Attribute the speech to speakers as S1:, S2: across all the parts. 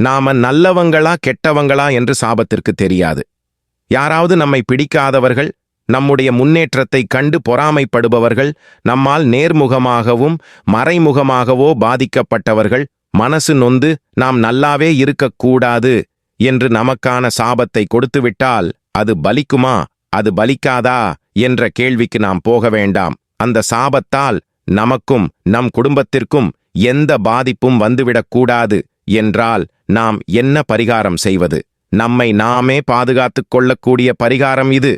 S1: நாம நல்லவங்களா கெட்டவங்களா என்று சாபத்திற்கு தெரியாது. யாராவது நம்மை பிடிக்காதவர்கள் நம்முடைய முன்னேற்றத்தை கண்டு பொறாமைப்படுபவர்கள் நம்மால் நேர்முகமாகவும் மறைமுகமாகவோ பாதிக்கப்பட்டவர்கள் மனசு நொந்து நாம் நல்லாவே இருக்கக்கூடாது என்று நமக்கான சாபத்தை கொடுத்துவிட்டால் அது பலிக்குமா அது பலிக்காதா என்ற கேள்விக்கு நாம் போக வேண்டாம். அந்த சாபத்தால் நமக்கும் நம் குடும்பத்திற்கும் எந்த பாதிப்பும் வந்துவிடக்கூடாது. என்றால் நாம் என்ன பரிகாரம் செய்வது? நம்மை நாமே பாதுகாத்துக் கொள்ளக்கூடிய பரிகாரம் இது.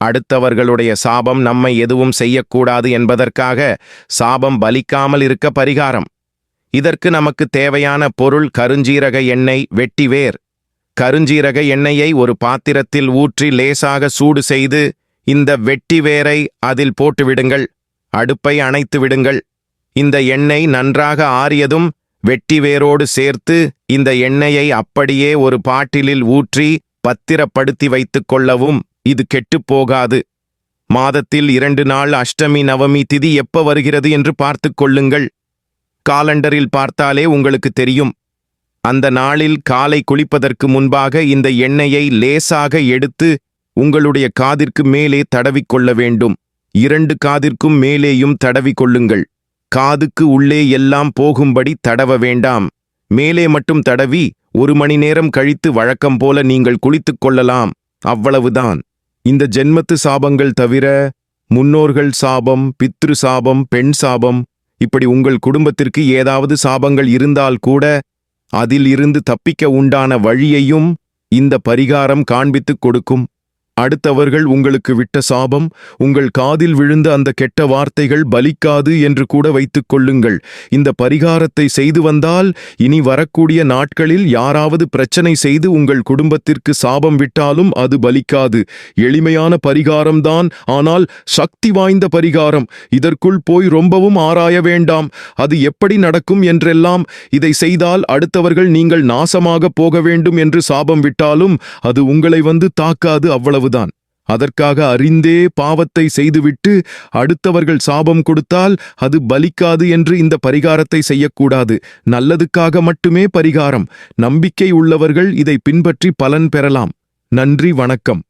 S1: அடுத்தவர்களுடைய சாபம் நம்மை எதுவும் செய்யக்கூடாது என்பதற்காக சாபம் பலிக்காமல் இருக்க பரிகாரம். இதற்கு நமக்கு தேவையான பொருள் கருஞ்சீரக எண்ணெய் வெட்டிவேர் கருஞ்சீரக எண்ணெயை ஒரு பாத்திரத்தில் ஊற்றி லேசாக சூடு செய்து இந்த வெட்டிவேரை அதில் போட்டுவிடுங்கள். அடுப்பை அணைத்து விடுங்கள் இந்த எண்ணெய் நன்றாக ஆறியதும் வெட்டிவேரோடு சேர்த்து இந்த எண்ணெயை அப்படியே ஒரு பாட்டிலில் ஊற்றி பத்திரப்படுத்தி வைத்துக் கொள்ளவும் இது கெட்டுப் போகாது மாதத்தில் இரண்டு நாள் அஷ்டமி நவமி திதி எப்ப வருகிறது என்று பார்த்துக் கொள்ளுங்கள். காலண்டரில் பார்த்தாலே உங்களுக்கு தெரியும். அந்த நாளில் காலை குளிப்பதற்கு முன்பாக இந்த எண்ணெயை லேசாக எடுத்து உங்களுடைய காதிற்கு மேலே தடவிக்கொள்ள வேண்டும். இரண்டு காதிற்கும் மேலேயும் தடவிக் கொள்ளுங்கள். காதுக்கு உள்ளே எல்லாம் போகும்படி தடவ வேண்டாம். மேலே மட்டும் தடவி ஒரு மணி நேரம் கழித்து வழக்கம் போல நீங்கள் குளித்துக் கொள்ளலாம். அவ்வளவுதான். இந்த ஜென்மத்து சாபங்கள் தவிர முன்னோர்கள் சாபம் பித்ரு சாபம் பெண் சாபம் இப்படி உங்கள் குடும்பத்திற்கு ஏதாவது சாபங்கள் இருந்தால் கூட அதில் இருந்து தப்பிக்க உண்டான வழியையும் இந்த பரிகாரம் காண்பித்துக் கொடுக்கும். அடுத்தவர்கள் உங்களுக்கு விட்ட சாபம் உங்கள் காதில் விழுந்த அந்த கெட்ட வார்த்தைகள் பலிக்காது என்று கூட வைத்துக் கொள்ளுங்கள். இந்த பரிகாரத்தை செய்து வந்தால் இனி வரக்கூடிய நாட்களில் யாராவது பிரச்சனை செய்து உங்கள் குடும்பத்திற்கு சாபம் விட்டாலும் அது பலிக்காது. எளிமையான பரிகாரம்தான் ஆனால் சக்தி வாய்ந்த பரிகாரம். இதற்குள் போய் ரொம்பவும் ஆராய வேண்டாம். அது எப்படி நடக்கும் என்றெல்லாம் இதை செய்தால் அடுத்தவர்கள் நீங்கள் நாசமாக போக வேண்டும் என்று சாபம் விட்டாலும் அது உங்களை வந்து தாக்காது அவ்வளவு. அவ்வளவுதான் அதற்காக அறிந்தே பாவத்தை செய்துவிட்டு அடுத்தவர்கள் சாபம் கொடுத்தால் அது பலிக்காது என்று இந்த பரிகாரத்தை செய்யக்கூடாது. நல்லதுக்காக மட்டுமே பரிகாரம். நம்பிக்கை உள்ளவர்கள் இதை பின்பற்றி பலன் பெறலாம். நன்றி வணக்கம்.